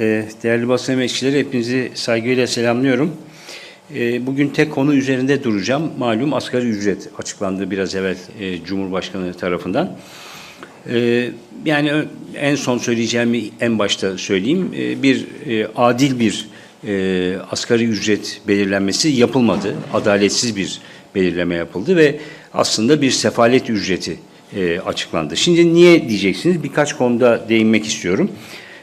Ee, Değerli basın emekçileri hepinizi saygıyla selamlıyorum. Ee, Bugün tek konu üzerinde duracağım. Malum asgari ücret açıklandı biraz evvel e, Cumhurbaşkanı tarafından. Ee, Yani en son söyleyeceğimi en başta söyleyeyim. Bir e, adil bir e, asgari ücret belirlenmesi yapılmadı. Adaletsiz bir belirleme yapıldı ve aslında bir sefalet ücreti açıklandı. Şimdi niye diyeceksiniz? Birkaç konuda değinmek istiyorum.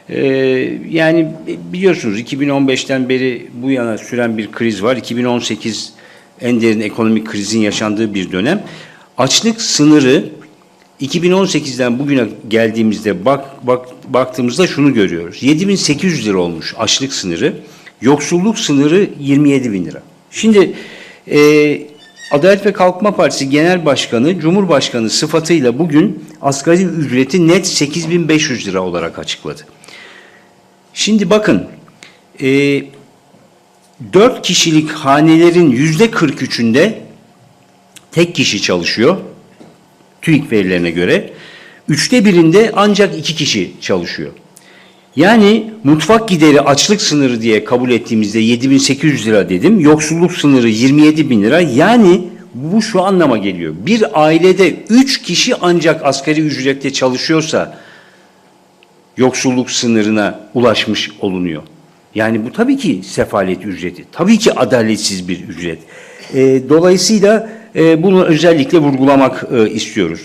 Ee, yani biliyorsunuz 2015'ten beri bu yana süren bir kriz var. 2018 en derin ekonomik krizin yaşandığı bir dönem. Açlık sınırı 2018'den bugüne geldiğimizde bak, bak baktığımızda şunu görüyoruz. 7800 lira olmuş açlık sınırı. Yoksulluk sınırı 27 bin lira. Şimdi e, Adalet ve Kalkınma Partisi Genel Başkanı, Cumhurbaşkanı sıfatıyla bugün asgari ücreti net 8500 lira olarak açıkladı. Şimdi bakın, e, 4 kişilik hanelerin yüzde 43'ünde tek kişi çalışıyor. TÜİK verilerine göre. Üçte birinde ancak iki kişi çalışıyor. Yani mutfak gideri açlık sınırı diye kabul ettiğimizde 7800 lira dedim. Yoksulluk sınırı 27 bin lira. Yani bu şu anlama geliyor. Bir ailede üç kişi ancak asgari ücretle çalışıyorsa yoksulluk sınırına ulaşmış olunuyor. Yani bu tabii ki sefalet ücreti. Tabii ki adaletsiz bir ücret. E, dolayısıyla e, bunu özellikle vurgulamak e, istiyoruz.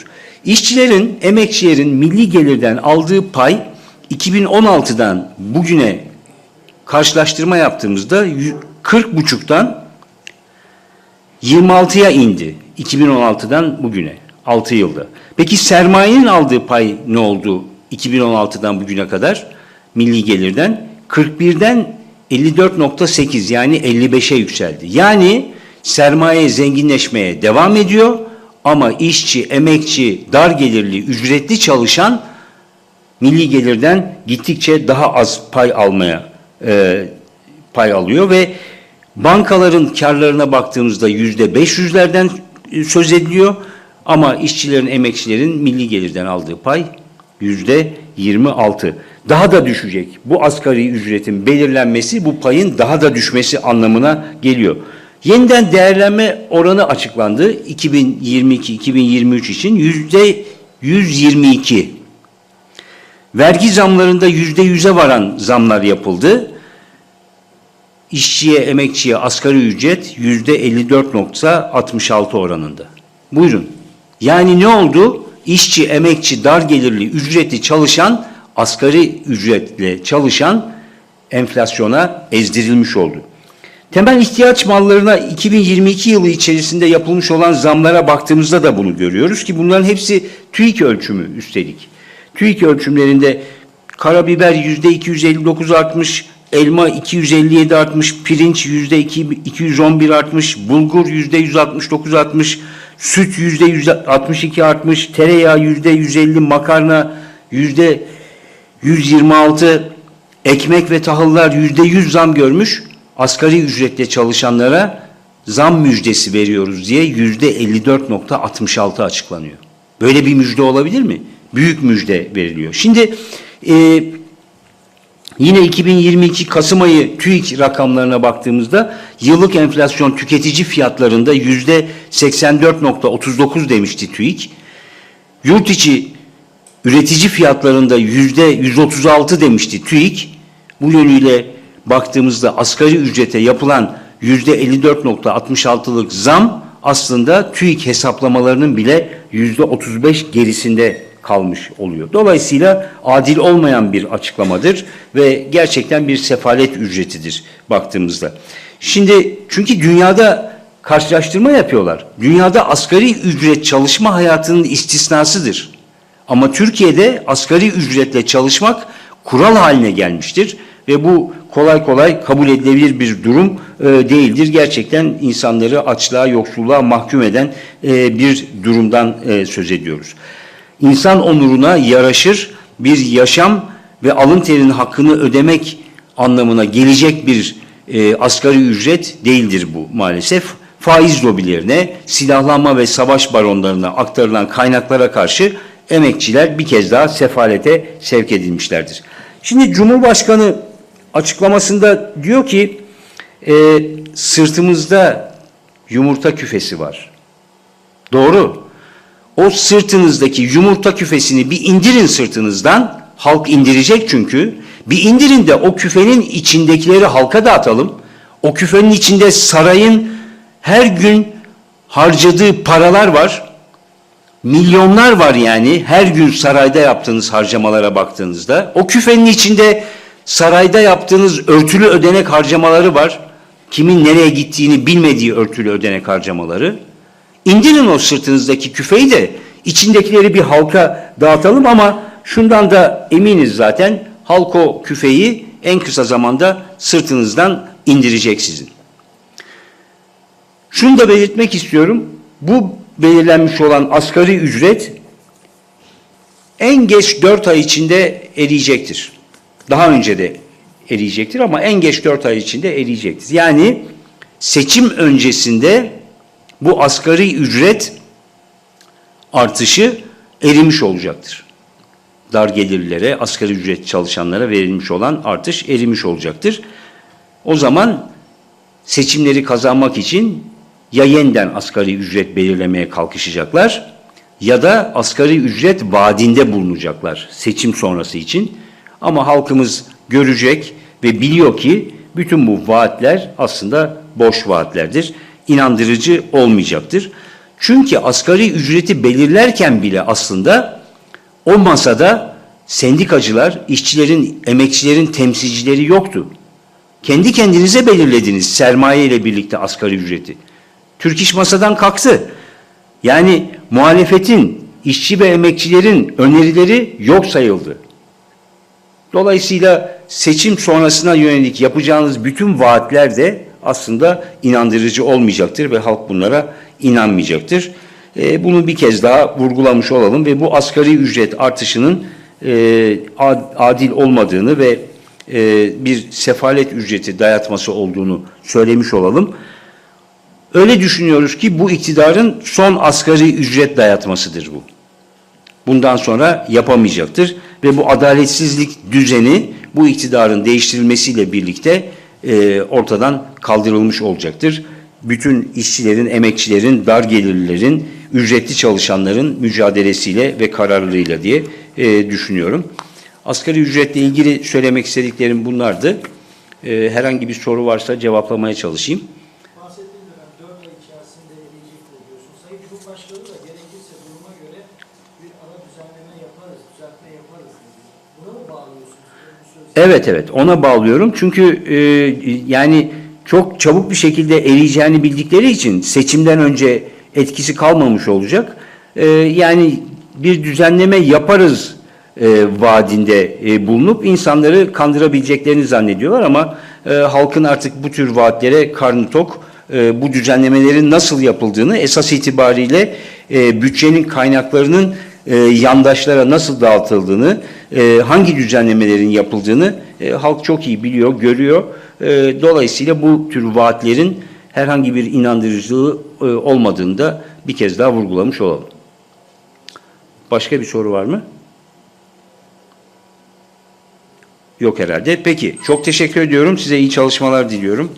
İşçilerin, emekçilerin milli gelirden aldığı pay 2016'dan bugüne karşılaştırma yaptığımızda 40,5'tan 26'ya indi 2016'dan bugüne 6 yılda. Peki sermayenin aldığı pay ne oldu 2016'dan bugüne kadar milli gelirden 41'den 54.8 yani 55'e yükseldi. Yani sermaye zenginleşmeye devam ediyor ama işçi, emekçi, dar gelirli, ücretli çalışan milli gelirden gittikçe daha az pay almaya e, pay alıyor ve bankaların karlarına baktığımızda yüzde 500'lerden söz ediliyor ama işçilerin, emekçilerin milli gelirden aldığı pay yüzde 26. Daha da düşecek. Bu asgari ücretin belirlenmesi bu payın daha da düşmesi anlamına geliyor. Yeniden değerlenme oranı açıklandı 2022-2023 için yüzde 122. Vergi zamlarında yüzde yüze varan zamlar yapıldı. İşçiye, emekçiye asgari ücret yüzde 54.66 oranında. Buyurun. Yani ne oldu? İşçi, emekçi, dar gelirli, ücretli çalışan, asgari ücretle çalışan enflasyona ezdirilmiş oldu. Temel ihtiyaç mallarına 2022 yılı içerisinde yapılmış olan zamlara baktığımızda da bunu görüyoruz ki bunların hepsi TÜİK ölçümü üstelik. TÜİK ölçümlerinde karabiber yüzde 259 artmış, elma 257 artmış, pirinç yüzde 211 artmış, bulgur yüzde 169 artmış, süt yüzde 162 artmış, tereyağı yüzde 150, makarna yüzde 126, ekmek ve tahıllar yüzde 100 zam görmüş. Asgari ücretle çalışanlara zam müjdesi veriyoruz diye yüzde 54.66 açıklanıyor. Böyle bir müjde olabilir mi? Büyük müjde veriliyor. Şimdi e, yine 2022 Kasım ayı TÜİK rakamlarına baktığımızda yıllık enflasyon tüketici fiyatlarında yüzde 84.39 demişti TÜİK. Yurt içi üretici fiyatlarında yüzde 136 demişti TÜİK. Bu yönüyle baktığımızda asgari ücrete yapılan yüzde 54.66'lık zam aslında TÜİK hesaplamalarının bile yüzde 35 gerisinde kalmış oluyor. Dolayısıyla adil olmayan bir açıklamadır ve gerçekten bir sefalet ücretidir baktığımızda. Şimdi çünkü dünyada karşılaştırma yapıyorlar. Dünyada asgari ücret çalışma hayatının istisnasıdır. Ama Türkiye'de asgari ücretle çalışmak kural haline gelmiştir ve bu kolay kolay kabul edilebilir bir durum e, değildir. Gerçekten insanları açlığa, yoksulluğa mahkum eden e, bir durumdan e, söz ediyoruz. İnsan onuruna yaraşır bir yaşam ve alın terinin hakkını ödemek anlamına gelecek bir e, asgari ücret değildir bu maalesef. Faiz lobilerine, silahlanma ve savaş baronlarına aktarılan kaynaklara karşı emekçiler bir kez daha sefalete sevk edilmişlerdir. Şimdi Cumhurbaşkanı açıklamasında diyor ki e, sırtımızda yumurta küfesi var. Doğru. O sırtınızdaki yumurta küfesini bir indirin sırtınızdan. Halk indirecek çünkü. Bir indirin de o küfenin içindekileri halka dağıtalım. O küfenin içinde sarayın her gün harcadığı paralar var. Milyonlar var yani her gün sarayda yaptığınız harcamalara baktığınızda. O küfenin içinde sarayda yaptığınız örtülü ödenek harcamaları var. Kimin nereye gittiğini bilmediği örtülü ödenek harcamaları. İndirin o sırtınızdaki küfeyi de içindekileri bir halka dağıtalım ama şundan da eminiz zaten halk o küfeyi en kısa zamanda sırtınızdan indirecek sizin. Şunu da belirtmek istiyorum. Bu belirlenmiş olan asgari ücret en geç 4 ay içinde eriyecektir. Daha önce de eriyecektir ama en geç 4 ay içinde eriyecektir. Yani seçim öncesinde bu asgari ücret artışı erimiş olacaktır. Dar gelirlilere, asgari ücret çalışanlara verilmiş olan artış erimiş olacaktır. O zaman seçimleri kazanmak için ya yeniden asgari ücret belirlemeye kalkışacaklar ya da asgari ücret vaadinde bulunacaklar seçim sonrası için. Ama halkımız görecek ve biliyor ki bütün bu vaatler aslında boş vaatlerdir. İnandırıcı olmayacaktır. Çünkü asgari ücreti belirlerken bile aslında o masada sendikacılar, işçilerin, emekçilerin temsilcileri yoktu. Kendi kendinize belirlediniz sermaye ile birlikte asgari ücreti. Türk İş masadan kalktı. Yani muhalefetin, işçi ve emekçilerin önerileri yok sayıldı. Dolayısıyla seçim sonrasına yönelik yapacağınız bütün vaatler de aslında inandırıcı olmayacaktır ve halk bunlara inanmayacaktır. E, bunu bir kez daha vurgulamış olalım ve bu asgari ücret artışının e, adil olmadığını ve e, bir sefalet ücreti dayatması olduğunu söylemiş olalım. Öyle düşünüyoruz ki bu iktidarın son asgari ücret dayatmasıdır bu. Bundan sonra yapamayacaktır ve bu adaletsizlik düzeni bu iktidarın değiştirilmesiyle birlikte e, ortadan kaldırılmış olacaktır. Bütün işçilerin, emekçilerin, dar gelirlilerin, ücretli çalışanların mücadelesiyle ve kararlılığıyla diye e, düşünüyorum. Asgari ücretle ilgili söylemek istediklerim bunlardı. E, herhangi bir soru varsa cevaplamaya çalışayım. bahsettiğim dönem 4 ay içerisinde eriyecektir diyorsun. Sayın Cumhurbaşkanı da gerekirse duruma göre bir ara düzenleme yaparız, düzeltme yaparız dedi. Buna mı bağlıyorsunuz? Bu sözü? Evet evet ona bağlıyorum. Çünkü e, yani çok çabuk bir şekilde eriyeceğini bildikleri için seçimden önce etkisi kalmamış olacak. E, yani bir düzenleme yaparız e, vaadinde e, bulunup insanları kandırabileceklerini zannediyorlar ama e, halkın artık bu tür vaatlere karnı tok e, bu düzenlemelerin nasıl yapıldığını esas itibariyle e, bütçenin kaynaklarının e, yandaşlara nasıl dağıtıldığını, e, hangi düzenlemelerin yapıldığını e, halk çok iyi biliyor, görüyor. E, dolayısıyla bu tür vaatlerin herhangi bir inandırıcılığı e, olmadığını da bir kez daha vurgulamış olalım. Başka bir soru var mı? Yok herhalde. Peki, çok teşekkür ediyorum. Size iyi çalışmalar diliyorum.